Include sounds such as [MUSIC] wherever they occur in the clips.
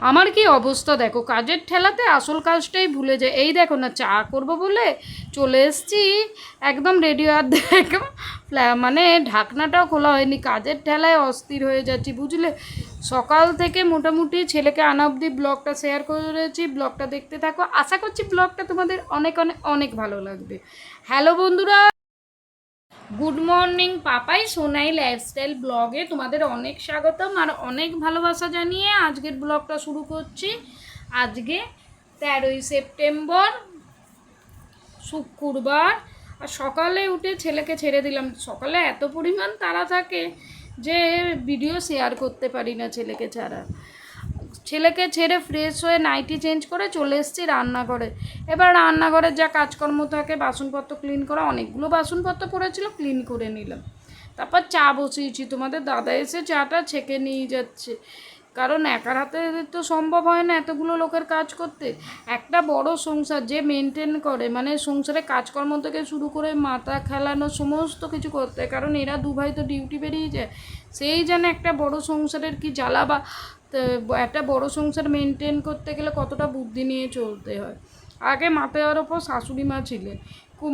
আমার কি অবস্থা দেখো, কাজের ঠেলাতে আসল কাজটাই ভুলে যায়। এই দেখো না, চা করব বলে চলে এসেছি, একদম রেডি আর দেখো মানে ঢাকনাটাও খোলা হয়নি, কাজের ঠেলায় অস্থির হয়ে যাচ্ছি, বুঝলে? সকাল থেকে মোটামুটি ছেলেকে আনা অব্দি ব্লগটা শেয়ার করেছি, ব্লগটা দেখতে থাকো। আশা করছি ব্লগটা তোমাদের অনেক অনেক অনেক ভালো লাগবে। হ্যালো বন্ধুরা! Good morning Papai. Sonai lifestyle ব্লগে তোমাদের অনেক স্বাগতম আর অনেক ভালোবাসা জানিয়ে আজকের ব্লগটা শুরু করছি। আজকে তেরোই সেপ্টেম্বর, শুক্রবার। আর সকালে উঠে ছেলেকে ছেড়ে দিলাম। সকালে এত পরিমাণ তারা থাকে যে ভিডিও শেয়ার করতে পারি না ছেলেকে ছাড়া। ছেলেকে ছেড়ে ফ্রেশ হয়ে নাইটি চেঞ্জ করে চলে এসেছি রান্নাঘরে। এবার রান্নাঘরে যা কাজকর্ম থাকে, বাসনপত্র ক্লিন করা, অনেকগুলো বাসনপত্র পড়েছিল ক্লিন করে নিলাম। তারপর চা বসিয়েছি। তোমাদের দাদা এসে চাটা ছেঁকে নিয়ে যাচ্ছে। কারণ একার হাতে তো সম্ভব হয় না এতগুলো লোকের কাজ করতে। একটা বড় সংসার যে মেনটেন করে মানে সংসারে কাজকর্ম থেকে শুরু করে মাথা খেলানো, সমস্ত কিছু করতে কারণ এরা দুভাই তো ডিউটি বেরিয়ে যায়। সেই যেন একটা বড় সংসারের কি জ্বালা বা তো একটা বড় সংসার মেনটেন করতে গেলে কতটা বুদ্ধি নিয়ে চলতে হয়। আগে মাথার ওপর শাশুড়ি মা ছিলেন।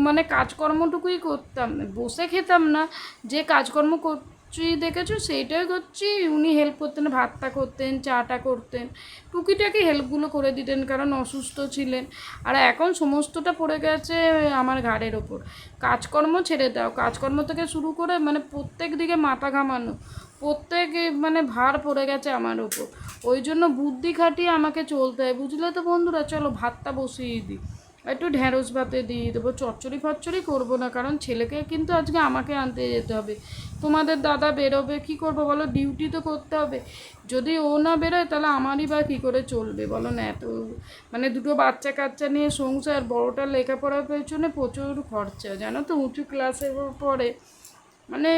মানে কাজকর্মটুকুই করতাম, বসে খেতাম না। যে কাজকর্ম করছি দেখেছ, সেইটাই করছি। উনি হেল্প করতেন, ভাতটা করতেন, চাটা করতেন। টুকিটাকি হেল্পগুলো করে দিতেন, কারণ অসুস্থ ছিলেন। আর এখন সমস্তটা পড়ে গেছে আমার ঘাড়ের ওপর। কাজকর্ম ছেড়ে দাও, কাজকর্ম থেকে শুরু করে মানে প্রত্যেক দিকে মাথা ঘামানো। প্রত্যেক মানে ভার পড়ে গেছে আমার ওপর ওই জন্য বুদ্ধি খাটিয়ে আমাকে চলতে হয়। বুঝলে তো বন্ধুরা? চলো ভাতটা বসিয়ে দিই। একটু ঢ্যাঁড়স ভাতে দিয়ে দেবো। চচ্চড়ি ফচ্চড়ি করব না, কারণ ছেলেকে কিন্তু আজকে আমাকে আনতে যেতে হবে। তোমাদের দাদা বেরোবে, কি করব বলো? ডিউটি তো করতে হবে। যদি ও না বেরোয়, তাহলে আমারই বা কী করে চলবে বলো না? এত মানে দুটো বাচ্চা কাচ্চা নিয়ে সংসার, বড়োটা লেখাপড়ার পেছনে প্রচুর খরচা। জানো তো, উঁচু ক্লাসের পরে। মানে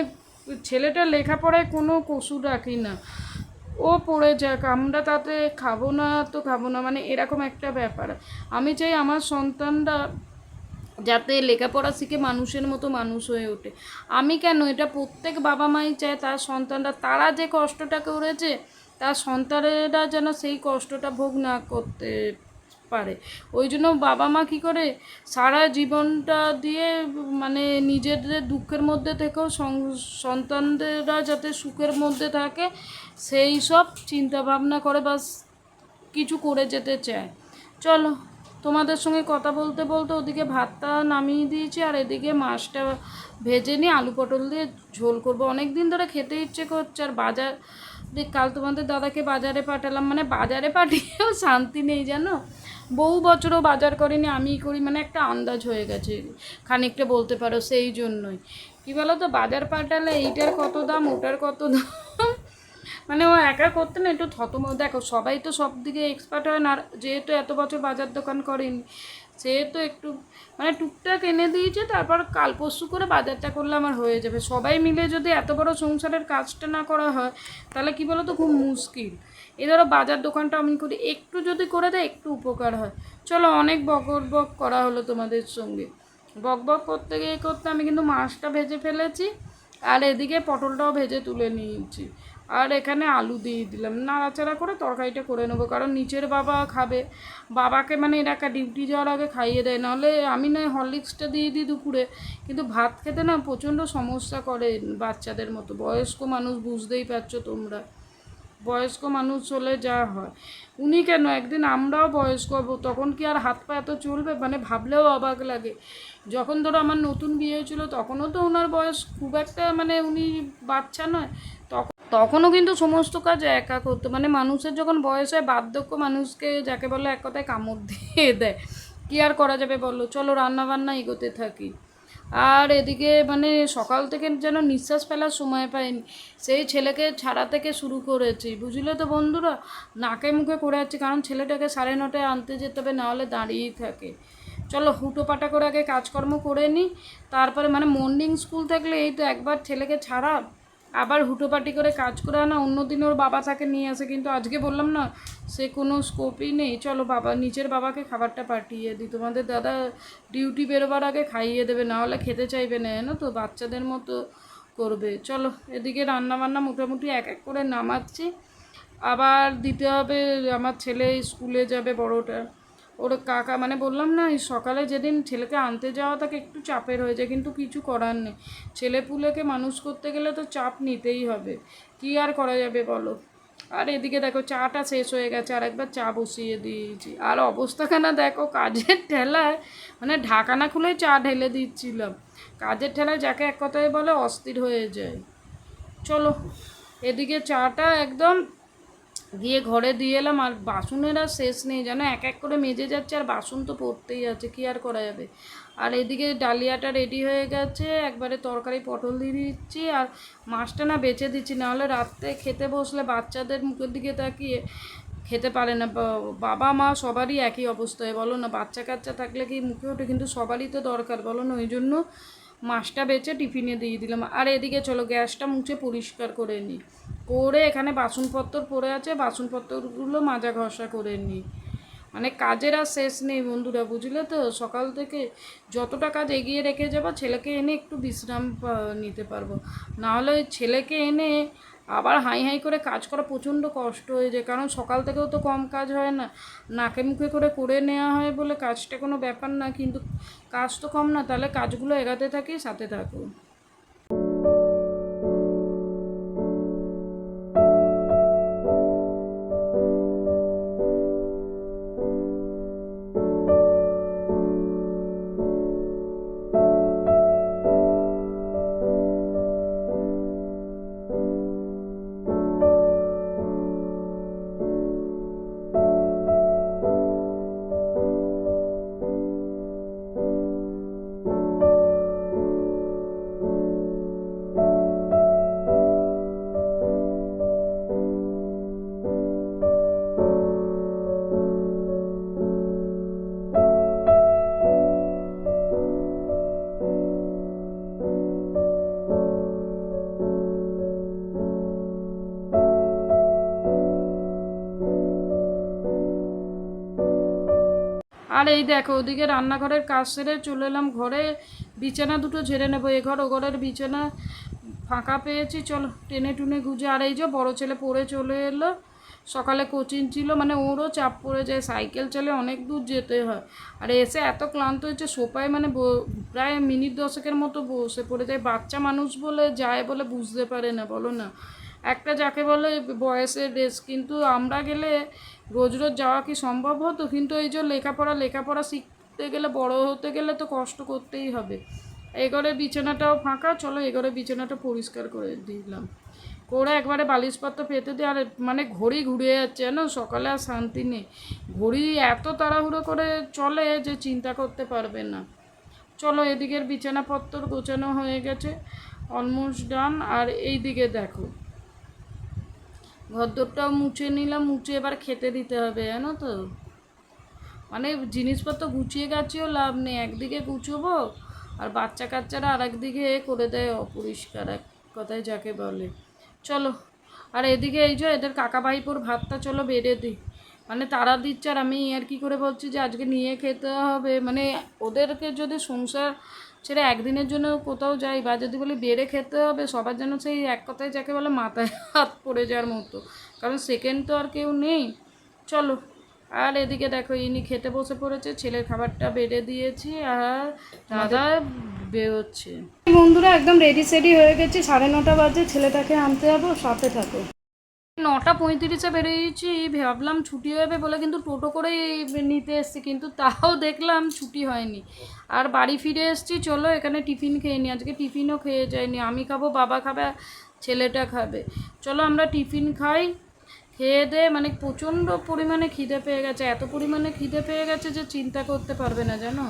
ছেলেটা লেখাপড়ায় কোনো কসুর রাখি না। ও পড়ে যাক, আমরা তাতে খাব না তো খাব না মানে এরকম একটা ব্যাপার। আমি চাই আমার সন্তানরা যাতে লেখাপড়া শিখে মানুষের মতো মানুষ হয়ে ওঠে। আমি কেন? এটা প্রত্যেক বাবা মাই চায় তার সন্তানরা, তারা যে কষ্টটা করেছে, তার সন্তানেরা যেন সেই কষ্টটা ভোগ না করতে পারে। ওই জন্য বাবা মা কী করে, সারা জীবনটা দিয়ে মানে নিজেদের দুঃখের মধ্যে থেকেও সং- সন্তানদেরা যাতে সুখের মধ্যে থাকে, সেই সব চিন্তা ভাবনা করে বাস কিছু করে যেতে চায়। চলো, তোমাদের সঙ্গে কথা বলতে বলতে ওদিকে ভাতটা নামিয়ে দিয়েছি আর এদিকে মাছটা ভেজে নিয়ে আলু পটল দিয়ে ঝোল করব। অনেক দিন ধরে খেতে ইচ্ছে করছে আর বাজার কাল তোমাদের দাদাকে বাজারে পাঠালাম। মানে বাজারে পাঠিয়েও শান্তি নেই জানো? বহু বছরও বাজার করিনি আমি করি মানে একটা আন্দাজ হয়ে গেছে। খানিকটা বলতে পারো সেই জন্যই। কি বলো তো বাজার পাঠালে এইটার কত দাম, ওটার কত দাম? মানে ও একা করতে না, একটু থতম দেখো, সবাই তো সব দিকে এক্সপার্ট হয় না যেহেতু এত বছর বাজার দোকান করেনি সেহেতু একটু মানে টুকটাক এনে দিয়েছে, তারপর কাল পরশু করে বাজারটা করলে আমার হয়ে যাবে। সবাই মিলে যদি এত বড় সংসারের কাজটা না করা হয়, তাহলে কি বলো তো খুব মুশকিল। এ ধরো বাজার দোকানটা আমি করি, একটু যদি করে দেয়, একটু উপকার হয়। চলো অনেক বকর বক করা হলো তোমাদের সঙ্গে। বক বক করতে গিয়ে করতে আমি কিন্তু মাছটা ভেজে ফেলেছি, আর এদিকে পটলটাও ভেজে তুলে নিয়েছি। আর এখানে আলু দিয়ে দিলাম। নাড়াচাড়া করে তরকারিটা করে নেব, কারণ নিচের বাবা খাবে। বাবাকে মানে এরা ডিউটি যাওয়ার আগে খাইয়ে দেয়, নাহলে আমি নয় হরলিক্সটা দিয়ে দিই দুপুরে। কিন্তু ভাত খেতে না প্রচণ্ড সমস্যা করে বাচ্চাদের মতো। বয়স্ক মানুষ বুঝতেই পারছ তোমরা। বয়স্ক মানুষ হলে যা হয়। উনি কেন? একদিন আমরাও বয়স্ক হব, তখন কি আর হাত পা এত চলবে? মানে ভাবলেও অবাক লাগে। যখন ধরো আমার নতুন বিয়ে হয়েছিল, তখনও তো ওনার বয়স খুব একটা মানে উনি বাচ্চা নয়, তখন তখনও কিন্তু সমস্ত কাজ একা করতো মানে মানুষের যখন বয়স হয়, বার্ধক্য মানুষকে যাকে বলে এক কথায় কামড় দিয়ে দেয়। কী আর করা যাবে বলো? চলো রান্না বান্না এগোতে থাকি। আর এদিকে মানে সকাল থেকে যেন নিঃশ্বাস ফেলার সময় পাইনি। সেই ছেলেকে ছাড়া থেকে শুরু করেছি। বুঝলে তো বন্ধুরা? নাকে মুখে করে যাচ্ছি কারণ ছেলেটাকে সাড়ে নটায় আনতে যেতে হবে, নাহলে দাঁড়িয়েই থাকে। চলো হুটোপাটা করে আগে কাজকর্ম করে নিই তারপরে মানে মর্নিং স্কুল থাকলে এই তো একবার ছেলেকে ছাড়া আবার হুটোপাটি করে কাজ করে আনা অন্য দিন ওর বাবা তাকে নিয়ে আসে, কিন্তু আজকে বললাম না, সে কোনো স্কোপই নেই। চলো বাবা নিচের বাবাকে খাবারটা পাঠিয়ে দিই। তোমাদের দাদা ডিউটি বেরোবার আগে খাইয়ে দেবে না হলে খেতে চাইবে না, জানো তো? বাচ্চাদের মতো করবে। চলো, এদিকে রান্না বান্না মোটামুটি এক এক করে নামাচ্ছি। আবার দিতে হবে, আমার ছেলে স্কুলে যাবে বড়টা। ওর কাকা মানে বললাম না সকালে যেদিন ছেলেকে আনতে যাওয়া তাকে একটু চাপের হয়ে যায়, কিন্তু কিছু করার নেই। ছেলে পুলেকে মানুষ করতে গেলে তো চাপ নিতেই হবে। কি আর করা যাবে বলো? আর এদিকে দেখো, চাটা শেষ হয়ে গেছে, আর একবার চা বসিয়ে দিয়েছি। আর অবস্থাখানা দেখো, কাজের ঠেলায় মানে ঢাকানা খুলে চা ঢেলে দিচ্ছিলাম। কাজের ঠেলায় যাকে এক কথায় বলে অস্থির হয়ে যায়। চলো, এদিকে চাটা একদম গিয়ে ঘরে দিয়ে এলাম আর বাসনের আর শেষ নেই, যেন এক এক করে মেজে যাচ্ছে আর বাসন তো পড়তেই আছে, কি আর করা যাবে? আর এদিকে ডালিয়াটা রেডি হয়ে গেছে, একবারে তরকারি পটল দিয়ে দিচ্ছি আর মাছটা না বেছে দিচ্ছি, নাহলে রাত্রে খেতে বসলে বাচ্চাদের মুখের দিকে তাকিয়ে খেতে পারে না। বাবা, মা সবারই একই অবস্থায় বলো না বাচ্চা কাচ্চা থাকলে কি মুখে ওঠে? কিন্তু সবারই তো দরকার, বলো না, ওই জন্য মাছটা বেচে টিফিনে দিয়ে দিলাম। আর এদিকে চলো, গ্যাসটা মুছে পরিষ্কার করে নিই। করে এখানে বাসনপত্র পড়ে আছে, বাসনপত্রগুলো মাজা ঘষা করে নিই। মানে কাজের আর শেষ নেই বন্ধুরা, বুঝলে তো? সকাল থেকে যতটা কাজ এগিয়ে রেখে যাব, ছেলেকে এনে একটু বিশ্রাম নিতে পারব। নাহলে ওই ছেলেকে এনে আবার হাই হাই করে কাজ করা প্রচণ্ড কষ্ট হয়ে যায়। কারণ সকাল থেকেও তো কম কাজ হয় না। নাকে মুখে করে করে নেওয়া হয় বলে কাজটা কোনো ব্যাপার না। কিন্তু কাজ তো কম না, তাহলে কাজগুলো এগাতে থাকি, সাথে থাকো। আর এই দেখো, ওদিকে রান্নাঘরের কাজ সেরে চলে এলাম ঘরে। বিছানা দুটো ঝেড়ে নেব। এ ঘর ও ঘরের বিছানা ফাঁকা পেয়েছি। চলো, টেনে টুনে গুজে। আর এই যে বড়ো ছেলে পড়ে চলে এলো। সকালে কোচিং ছিল মানে ওরও চাপ পড়ে যায়। সাইকেল চলে অনেক দূর যেতে হয়। আর এসে এত ক্লান্ত হয়েছে, সোফায় মানে প্রায় মিনিট দশেকের মতো বসে পড়ে যায়। বাচ্চা মানুষ বলে যায় বলে বুঝতে পারে না, বলো না। একটা যাকে বলে বয়সের রেস। কিন্তু আমরা গেলে রোজ রোজ যাওয়া কি সম্ভব হতো? কিন্তু এই যে লেখাপড়া লেখাপড়া শিখতে গেলে, বড় হতে গেলে তো কষ্ট করতেই হবে। এগরে বিছানাটাও ফাঁকা, চলো এগরে বিছানাটা পরিষ্কার করে দিলাম। করে একবারে বালিশপত্র পেতে দিয়ে, আর মানে ঘড়ি ঘুরে যাচ্ছে জানো? সকালে আর শান্তি নেই। ঘড়ি এত তাড়াহুড়ো করে চলে যে চিন্তা করতে পারবে না। চলো এদিকের বিছানাপত্র গোছানো হয়ে গেছে অলমোস্ট ডান আর এই দিকে দেখো ঘরদোরটাও মুছে নিলাম, মুছে এবার খেতে দিতে হবে, জানো তো? মানে জিনিসপত্র গুছিয়ে গাছিয়েও লাভ নেই, একদিকে গুছোবো আর বাচ্চা কাচ্চারা আর একদিকে করে দেয় অপরিষ্কার, এক কথায় যাকে বলে। চলো, আর এদিকে এই যে এদের কাকা ভাইপোর ভাতটা চলো বেড়ে দিই মানে তারা দিচ্ছে আর আমি আর কি করে বলছি যে আজকে নিয়ে খেতে হবে। মানে ওদেরকে যদি সংসার ছেড়ে একদিনের জন্য কোথাও যাই বা যদি বলি বেড়ে খেতে হবে সবার যেন সেই এক কথায় যাকে বলে মাথায় [LAUGHS] হাত পড়ে যাওয়ার মতো। কারণ সেকেন্ড তো আর কেউ নেই। চলো আর এদিকে দেখো ইনি খেতে বসে পড়েছে ছেলের খাবারটা বেড়ে দিয়েছি আর দাদা বেরোচ্ছে। বন্ধুরা একদম রেডি সেডি হয়ে গেছি সাড়ে নটা বাজে ছেলেটাকে আনতে যাব সাথে থাকো। নটা পঁয়ত্রিশে বেরিয়েছি, ভাবলাম ছুটি হবে বলে কিন্তু টোটো করেই নিতে এসেছি, কিন্তু তাও দেখলাম ছুটি হয়নি। আর বাড়ি ফিরে এসেছি, চলো এখানে টিফিন খেয়ে নি আজকে টিফিনও খেয়ে যায়নি আমি খাব, বাবা খাবে, ছেলেটা খাবে। চলো আমরা টিফিন খাই, খেয়ে দে মানে প্রচণ্ড পরিমাণে খিদে পেয়ে গেছে, এত পরিমাণে খিদে পেয়ে গেছে যে চিন্তা করতে পারবে না, জানো?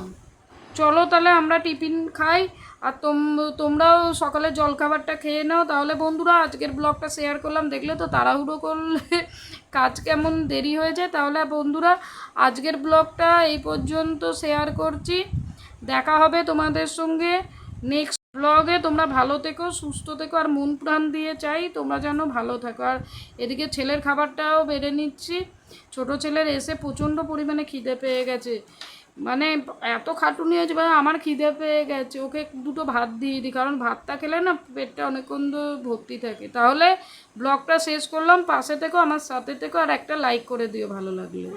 চলো তাহলে আমরা টিফিন খাই আর তোম, তোমরাও সকালে জলখাবারটা খেয়ে নাও, তাহলে বন্ধুরা আজকের ব্লগটা শেয়ার করলাম। দেখলে তো তাড়াহুড়ো করলে কাজ কেমন দেরি হয়ে যায়। তাহলে বন্ধুরা আজকের ব্লগটা এই পর্যন্ত শেয়ার করছি। দেখা হবে তোমাদের সঙ্গে নেক্সট ব্লগে তোমরা ভালো থেকো, সুস্থ থেকো, আর মন প্রাণ দিয়ে চাই তোমরা যেন ভালো থাকো। আর এদিকে ছেলের খাবারটাও বেড়ে নিচ্ছি। ছোট ছেলের এসে প্রচণ্ড পরিমাণে খিদে পেয়ে গেছে। মানে এত খাটুনি হয়েছে ভাই, আমার খিদে পেয়ে গেছে। ওকে দুটো ভাত দিয়ে দিই, কারণ ভাতটা খেলে না পেটটা অনেকক্ষণ ভর্তি থাকে। তাহলে ব্লগটা শেষ করলাম, পাশে থেকো, আমার সাথে থেকো, আর একটা লাইক করে দিও, ভালো লাগলে।